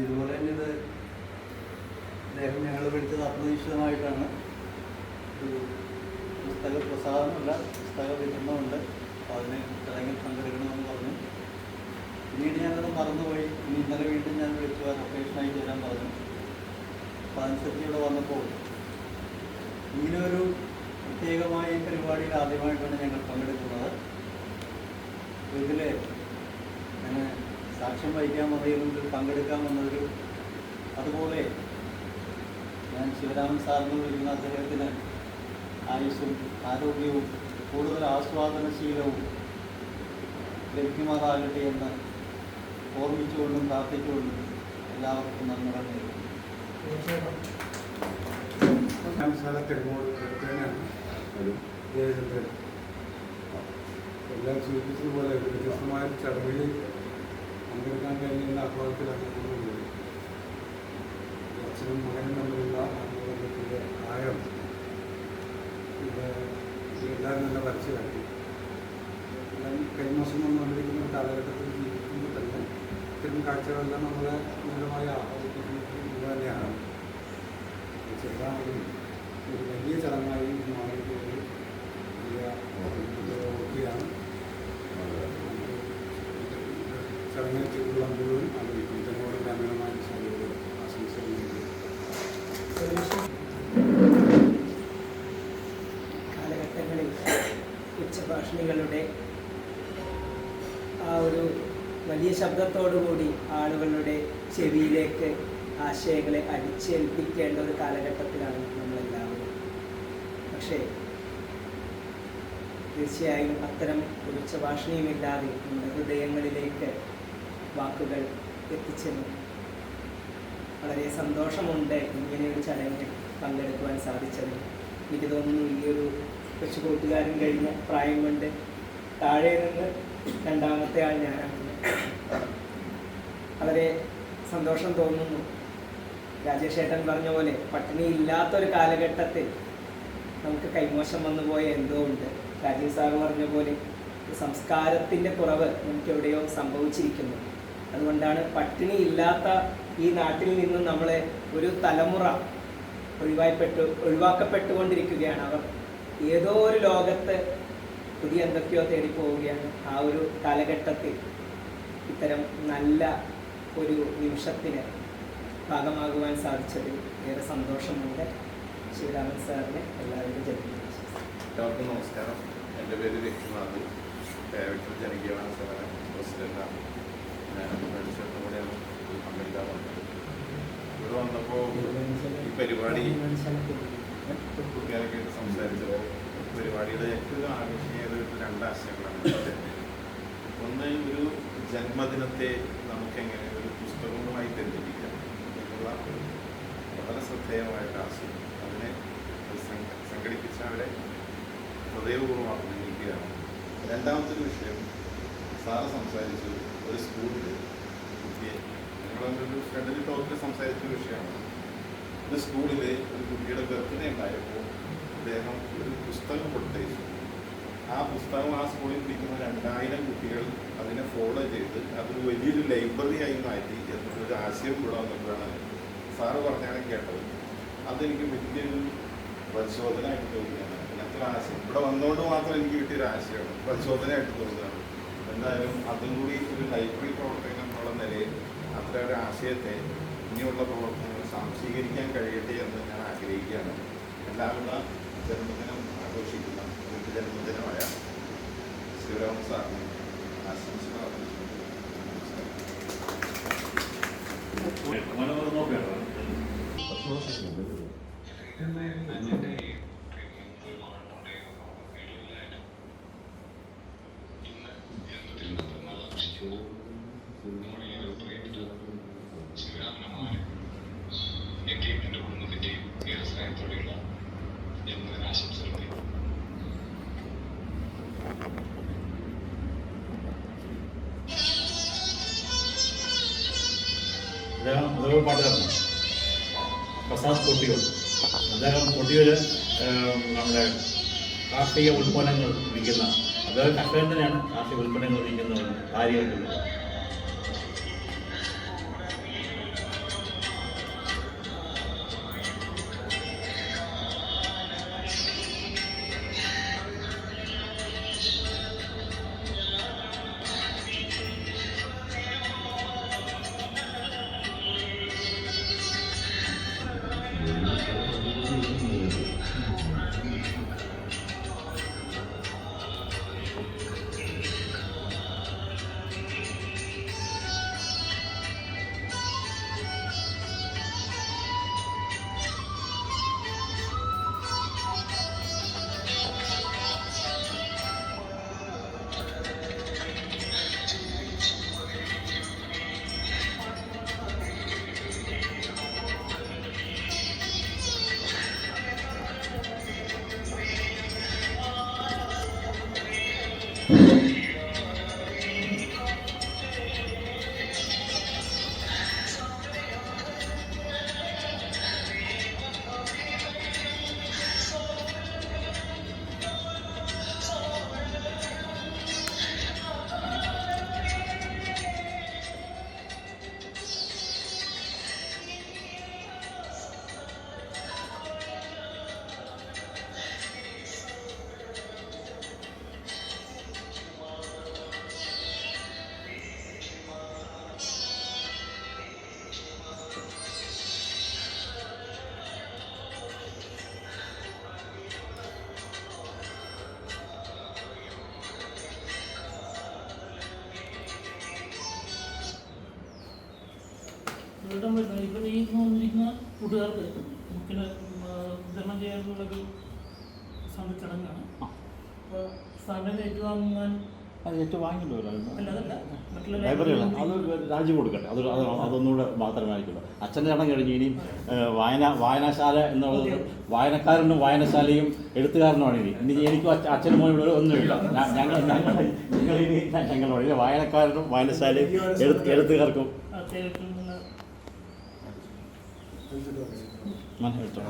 ഇതുപോലെ തന്നെ ഇത് അദ്ദേഹം ഞങ്ങൾ പഠിച്ചത് അപ്രതീക്ഷിതമായിട്ടാണ് ഒരു പുസ്തക പ്രസാദമല്ല പുസ്തക വിതരണമുണ്ട്. അപ്പോൾ അതിന് ചടങ്ങിൽ പങ്കെടുക്കണമെന്ന് പറഞ്ഞു. പിന്നീട് ഞാനത് മറന്നുപോയി. ഇനി ഇന്നലെ വീണ്ടും ഞാൻ വിളിച്ചു ലൊക്കേഷനായി തരാൻ പറഞ്ഞു. അപ്പോൾ അതനുസരിച്ച് ഇവിടെ വന്നപ്പോൾ ഇങ്ങനെ ഒരു പ്രത്യേകമായ പരിപാടിയിൽ ആദ്യമായിട്ടാണ് ഞങ്ങൾ പങ്കെടുക്കുന്നത്. ഇതിൽ സാക്ഷ്യം വഹിക്കാൻ വന്നതിൽ പങ്കെടുക്കാൻ വന്നതിൽ അതുപോലെ ഞാൻ ശിവരാമൻ സാറിന് വിളിക്കുന്ന അദ്ദേഹത്തിന് ആയുസ്സും ആരോഗ്യവും കൂടുതൽ ആസ്വാദനശീലവും ലഭ്യമാകാകട്ടെ എന്ന് ഓർമ്മിച്ചുകൊണ്ടും പ്രാർത്ഥിച്ചുകൊണ്ടും എല്ലാവർക്കും നന്ദി പറഞ്ഞു എല്ലാം സൂചിപ്പിച്ചതുപോലെ ഒരു വ്യത്യസ്തമായ ചടങ്ങിൽ പങ്കെടുക്കാൻ കഴിയുന്ന ആഹ്ലാദത്തിലാണ് പോകുന്നത് അച്ഛനും മകനും തമ്മിലുള്ള ആഹ്ലാദത്തിന്റെ ആഴം ഇത് എല്ലാവരും നല്ല മനസ്സിലാക്കി എല്ലാം കൈമോശം വന്നുകൊണ്ടിരിക്കുന്ന ഒരു കാലഘട്ടത്തിൽ ജീവിക്കുമ്പോൾ തന്നെ ഇത്തരം കാഴ്ചകളെല്ലാം നമ്മളെ മൂലമായി ആഹ്ലാദിക്കുന്നത് തന്നെയാണ് ചെറുതാണെങ്കിലും ഒരു വലിയ ചടങ്ങായി മാറിയിട്ടുള്ളത് ഉച്ചഭാഷണികളുടെ ആ ഒരു വലിയ ശബ്ദത്തോടുകൂടി ആളുകളുടെ ചെവിയിലേക്ക് ആശയങ്ങളെ അടിച്ചേൽപ്പിക്കേണ്ട ഒരു കാലഘട്ടത്തിലാണ് നമ്മളെല്ലാവരും. പക്ഷേ തീർച്ചയായും അത്തരം ഒരു ഉച്ചഭാഷണിയുമില്ലാതെ നമ്മുടെ ഹൃദയങ്ങളിലേക്ക് വാക്കുകൾ എത്തിച്ചെന്നു. വളരെ സന്തോഷമുണ്ട് ഇങ്ങനെ ഒരു ചടങ്ങിൽ പങ്കെടുക്കുവാൻ സാധിച്ചത് എനിക്ക് തോന്നുന്നു ഈ ഒരു കൊച്ചു കൂട്ടുകാരൻ കഴിഞ്ഞ പ്രായം കൊണ്ട് താഴെ നിന്ന് രണ്ടാമത്തെ ആൾ ഞാനാണ്. വളരെ സന്തോഷം തോന്നുന്നു. രാജേഷ് ഏട്ടൻ പറഞ്ഞ പോലെ പട്ടിണി ഇല്ലാത്തൊരു കാലഘട്ടത്തിൽ നമുക്ക് കൈമോശം വന്നു പോയ എന്തോ ഉണ്ട്. രാജീവ് സാറ് പറഞ്ഞ പോലെ സംസ്കാരത്തിന്റെ കുറവ് നമുക്ക് എവിടെയോ സംഭവിച്ചിരിക്കുന്നു. അതുകൊണ്ടാണ് പട്ടിണി ഇല്ലാത്ത ഈ നാട്ടിൽ നിന്നും നമ്മളെ ഒരു തലമുറ ഒഴിവായിപ്പെട്ടു ഒഴിവാക്കപ്പെട്ടുകൊണ്ടിരിക്കുകയാണ് അവർ. ഏതോ ഒരു ലോകത്ത് പുതിയ എന്തൊക്കെയോ തേടി പോവുകയാണ് ആ ഒരു കാലഘട്ടത്തിൽ ഇത്തരം നല്ല ഒരു നിമിഷത്തിന് ഭാഗമാകുവാൻ സാധിച്ചതിൽ ഏറെ സന്തോഷമുണ്ട്. ശിവരാമൻ സാറിനെ എല്ലാവരും ജനിക്കും നമസ്കാരം. എന്റെ പേര് ഇതിൽ പങ്കെടുക്കാൻ വന്നത്. ഇവിടെ വന്നപ്പോൾ ഈ പരിപാടി കുട്ടികളൊക്കെ ആയിട്ട് സംസാരിച്ചത് പരിപാടിയുടെ ഏറ്റവും ആകർഷണീയത രണ്ട് ആശയങ്ങളാണ് ഒന്ന് ഒരു ജന്മദിനത്തെ നമുക്ക് എങ്ങനെ ഒരു പുസ്തകവുമായി ബന്ധിപ്പിക്കാം എന്നുള്ള വളരെ ശ്രദ്ധേയമായിട്ട് ആശയം അതിനെ സംഘടിപ്പിച്ച അവരെ ഹൃദയപൂർവം അഭിനന്ദിക്കുകയാണ് രണ്ടാമത്തെ ഒരു വിഷയം സാറ് സംസാരിച്ചു ഒരു സ്കൂളിൽ കുട്ടിയെ ഞങ്ങളൊരു ഫ്രണ്ടിൽ ടോക്കിൽ സംസാരിച്ച വിഷയമാണ് ഒരു സ്കൂളിലെ ഒരു കുട്ടിയുടെ ബർത്ത്ഡേ ഉണ്ടായപ്പോൾ അദ്ദേഹം ഒരു പുസ്തകം കൊടുത്തേച്ചു. ആ പുസ്തകം ആ സ്കൂളിൽ പഠിക്കുന്ന രണ്ടായിരം കുട്ടികൾ അതിനെ ഫോളോ ചെയ്ത് അതൊരു വലിയൊരു ലൈബ്രറി ആയി മാറ്റി എന്നൊരു ആശയം കൂടെ വന്നപ്പോഴാണ് സാറ് പറഞ്ഞാണ് കേട്ടത്. അതെനിക്ക് വലിയൊരു പരിശോധനയായിട്ട് തോന്നിയാണ് അങ്ങനത്തെ ആശയം ഇവിടെ വന്നുകൊണ്ട് മാത്രം എനിക്ക് കിട്ടിയൊരു ആശയമാണ്. പരിശോധനയായിട്ട് തോന്നുകയാണ് എന്തായാലും അതും കൂടി ഒരു ലൈബ്രറി പ്രവർത്തകൻ എന്നുള്ള നിലയിൽ അത്ര ഒരു ആശയത്തെ ഇനിയുള്ള പ്രവർത്തനങ്ങൾ സാംശീകരിക്കാൻ കഴിയട്ടെ എന്ന് ഞാൻ ആഗ്രഹിക്കുകയാണ്. എല്ലാവിധ ജന്മദിനം ആഘോഷിക്കുന്ന ഒരു ജന്മദിനമായ ശിവരാമ സാറിന് ആശംസകൾ അറിയിക്കുന്നു നമസ്കാരം ജന്മദിനാശംസകൾ അദ്ദേഹം അതേപോലെ പാട്ടുകാരനാണ് പ്രസാദ് കൊട്ടിയൂർ. അദ്ദേഹം കൊട്ടിയൂർ നമ്മുടെ കാർഷിക ഉൽപ്പന്നങ്ങൾ വിൽക്കുന്ന അദ്ദേഹം കർഷകൻ തന്നെയാണ് കാർഷിക ഉൽപ്പന്നങ്ങൾ വിൽക്കുന്ന കാര്യമായിട്ടുള്ളത് വിതരണം വരുന്നത് ഇപ്പം ഈ വന്നിരിക്കുന്ന കൂട്ടുകാർക്ക് ബുക്കിന് വിതരണം ചെയ്യാനുള്ളൊരു സാറിന്റെ ചടങ്ങാണ്. അപ്പോൾ സാറിന്റെ ഏറ്റുവാങ്ങാൻ അത് രാജി കൊടുക്കട്ടെ. അത് അത് അതൊന്നുകൂടെ മാത്രമായിരിക്കുമല്ലോ അച്ഛന്റെ ചടങ്ങ് കഴിഞ്ഞ് ഇനിയും വായന വായനശാല എന്നുള്ളത് വായനക്കാരനും വായനശാലയും എഴുത്തുകാരനുമാണ് ഇനി. ഇനി എനിക്കും അച്ഛ അച്ഛനും മോനോട് ഒന്നുമില്ല. ഞങ്ങൾ ഞങ്ങൾ ഇനി ഞങ്ങളോട് വായനക്കാരനും വായനശാലയും マンヘルト